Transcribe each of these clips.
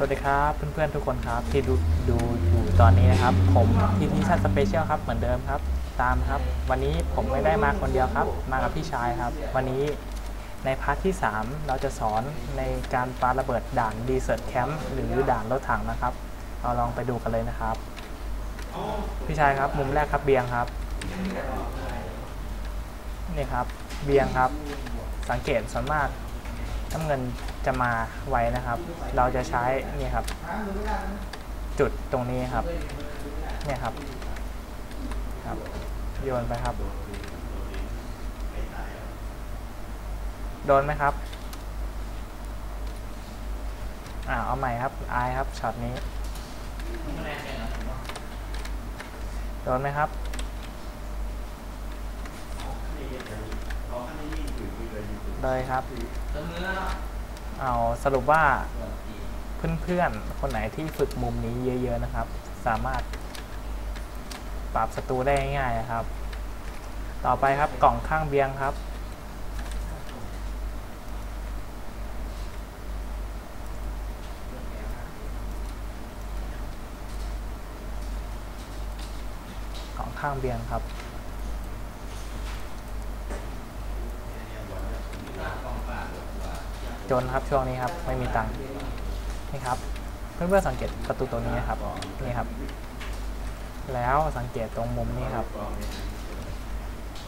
สวัสดีครับเพื่อนๆทุกคนครับที่ดูดูอยู่ตอนนี้นะครับ ผมทีทีชันสเปเชียลครับเหมือนเดิมครับ ตามครับ วันนี้ผมไม่ได้มาคนเดียวครับ มากับพี่ชายครับ วันนี้ในพาร์ทที่ 3 เราจะสอนในการปาระเบิดด่านดีเซ r t แคมป์หรือด่านรถถังนะครับ เราลองไปดูกันเลยนะครับ พี่ชายครับมุมแรกครับเบียงครับนี่ครับเบียงครับ สังเกตส่วนมาก น้ำเงินจะมาไวนะครับ เราจะใช้นี่ครับ จุดตรงนี้ครับเนี่ยครับครับ โยนไปครับ โดนไหมครับอ่าเอาใหม่ครับอายครับช็อตนี้ โดนไหมครับ เลยครับ เอาสรุปว่าเพื่อนๆ คนไหนที่ฝึกมุมนี้เยอะ ๆ นะครับ สามารถ ปราบศัตรูได้ง่ายๆนะครับ ต่อไปครับกล่องข้างเบียงครับ กล่องข้างเบียงครับ จนครับช่วงนี้ครับไม่มีตังค์นี่ครับเพื่อนๆสังเกตประตูตัวนี้ครับนี่ครับ แล้วสังเกตตรงมุมนี้ครับ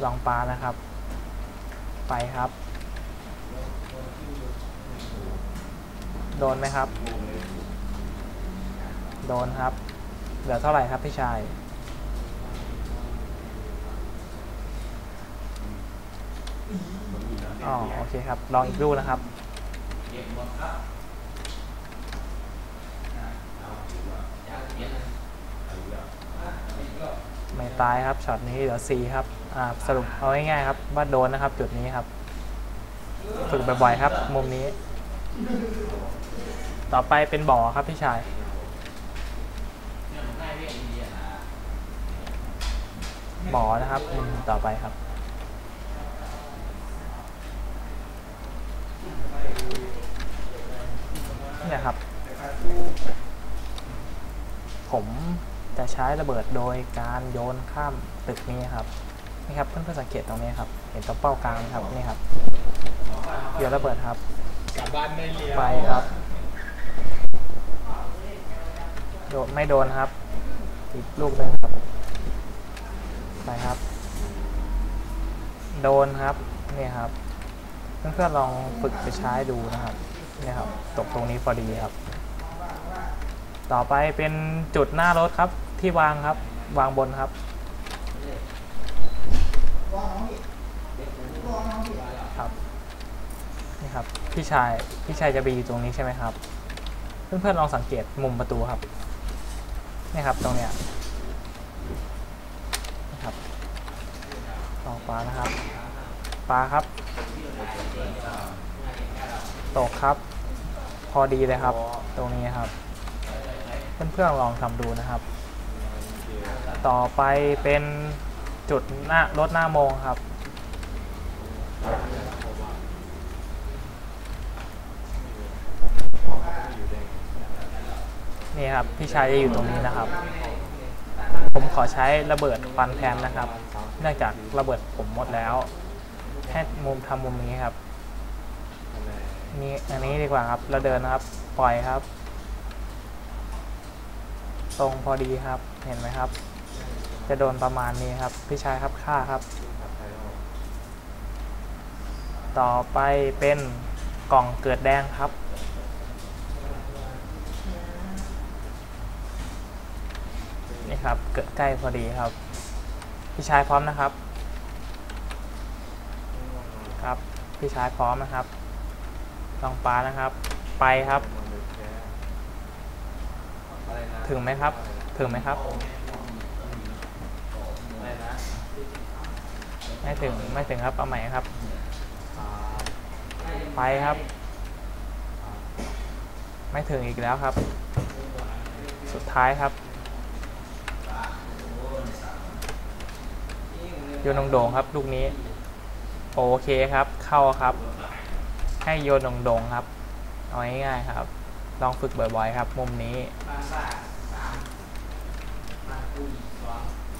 ลองปลานะครับ ไปครับ โดนไหมครับ โดนครับเหลือเท่าไหร่ครับพี่ชายอ๋อโอเคครับ ลองอีกลูนะครับ ไม่ตายครับช็อตนี้เหลือ4ครับอ่าสรุปเอาง่ายๆครับว่าโดนนะครับ จุดนี้ครับ ฝึกบ่อยๆครับ มุมนี้ ต่อไปเป็นบ่อครับพี่ชายบ่อนะครับมุมต่อไปครับ เนี่ยครับ ผมจะใช้ระเบิดโดยการโยนข้ามตึกนี้ครับนี่ครับเพื่อนๆสังเกตตรงนี้ครับ เห็นตัวเป้ากลางครับนี่ครับโยนระเบิดครับกลับบ้านได้เลี้ยวไปครับโดนไม่โดนครับอีกลูกหนึ่งครับไปครับ โดนครับนี่ครับเพื่อนๆลองฝึกไปใช้ดูนะครับ นี่ครับตกตรงนี้พอดีครับ ต่อไปเป็นจุดหน้ารถครับที่วางครับ วางบนครับครับนี่ครับพี่ชายพี่ชายจะไปอยู่ตรงนี้ใช่ไหมครับ เพื่อนๆลองสังเกตมุมประตูครับนี่ครับตรงเนี้ยนี่ครับลองปลานะครับปลาครับ ตกครับ พอดีเลยครับ ตรงนี้ครับ เพื่อนๆลองทำดูนะครับ ต่อไปเป็นจุดหน้ารถหน้าโมงครับ นี่ครับ พี่ชายจะอยู่ตรงนี้นะครับ ผมขอใช้ระเบิดฟันแทนนะครับ เนื่องจากระเบิดผมหมดแล้วให้มุมทำมุมนี้ครับ นี่อันนี้ดีกว่าครับเราเดินนะครับ ปล่อยครับ ตรงพอดีครับเห็นไหมครับ จะโดนประมาณนี้ครับ พี่ชายครับค่าครับ ต่อไปเป็นกล่องเกิดแดงครับ นี่ครับ เกิดใกล้พอดีครับ พี่ชายพร้อมนะครับ ครับ พี่ชายพร้อมนะครับ ลองปลานะครับ ไปครับ ถึงไหมครับ ถึงไหมครับ ไม่ถึง ไม่ถึงครับ เอาใหม่ครับ ไปครับ ไม่ถึงอีกแล้วครับ สุดท้ายครับโยนโด่งครับ ลูกนี้ โอเคครับ เข้าครับ ให้โยนโด่งๆครับเอาง่ายๆครับ ลองฝึกบ่อยๆครับ มุมนี้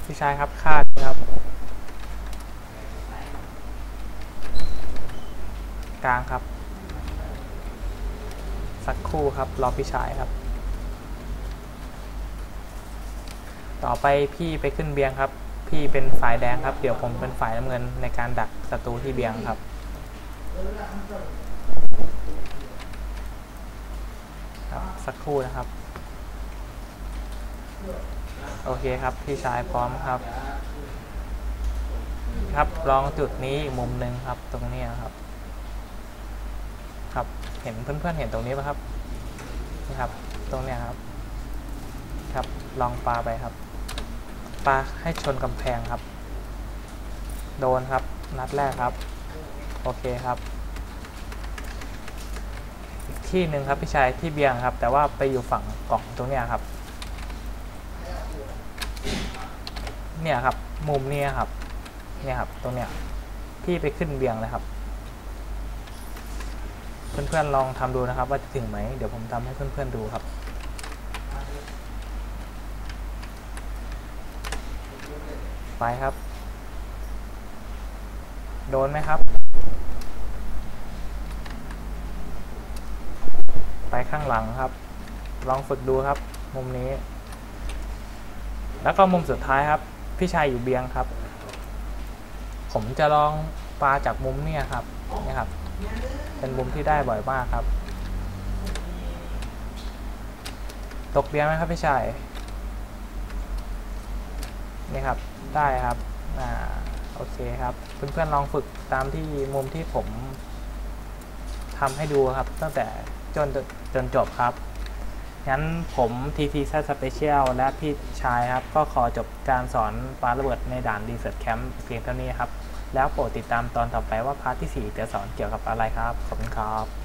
พี่ชายครับคาดครับ กลางครับ สักคู่ครับ รอพี่ชายครับ ต่อไปพี่ไปขึ้นเบียงครับ พี่เป็นฝ่ายแดงครับ เดี๋ยวผมเป็นฝ่ายน้ำเงินในการดักศัตรูที่เบียงครับ สักครู่นะครับ โอเคครับ พี่ชายพร้อมครับ ครับลองจุดนี้อีกมุมหนึ่งครับ ตรงนี้ครับ ครับเห็นเพื่อนๆเห็นตรงนี้ไหมครับนี่ครับ ตรงเนี้ยครับ ครับลองปลาไปครับปลาให้ชนกำแพงครับ โดนครับ นัดแรกครับ โอเคครับ ที่หนึ่งครับพี่ชายที่เบียงครับ แต่ว่าไปอยู่ฝั่งกล่องตรงเนี้ยครับ เนี่ยครับ มุมเนี้ยครับ เนี่ยครับ ตรงเนี้ยพี่ไปขึ้นเบียงเลยครับ เพื่อนๆลองทำดูนะครับ ว่าจะถึงไหมเดี๋ยวผมทำให้เพื่อนๆดูครับไปครับ โดนไหมครับ ไปข้างหลังครับ ลองฝึกดูครับ มุมนี้ แล้วก็มุมสุดท้ายครับ พี่ชายอยู่เบียงครับ ผมจะลองปลาจากมุมเนี่ยครับเนี่ยครับ เป็นมุมที่ได้บ่อยมากครับ ตกเบียงไหมครับพี่ชายนี่ครับได้ครับอ่าโอเคครับ เพื่อนๆลองฝึกตามที่มุมที่ผมทำให้ดูครับ ตั้งแต่ จนจนจบครับ งั้นผมทีทีแซสเปเชียลและพี่ชายครับ ก็ขอจบการสอนปาระเบิดในด่านดีเซิร์ตแคมป์เพียงเท่านี้ครับ แล้วโปรดติดตามตอนต่อไปว่าพาร์ทที่ 4 จะสอนเกี่ยวกับอะไรครับ ขอบคุณครับ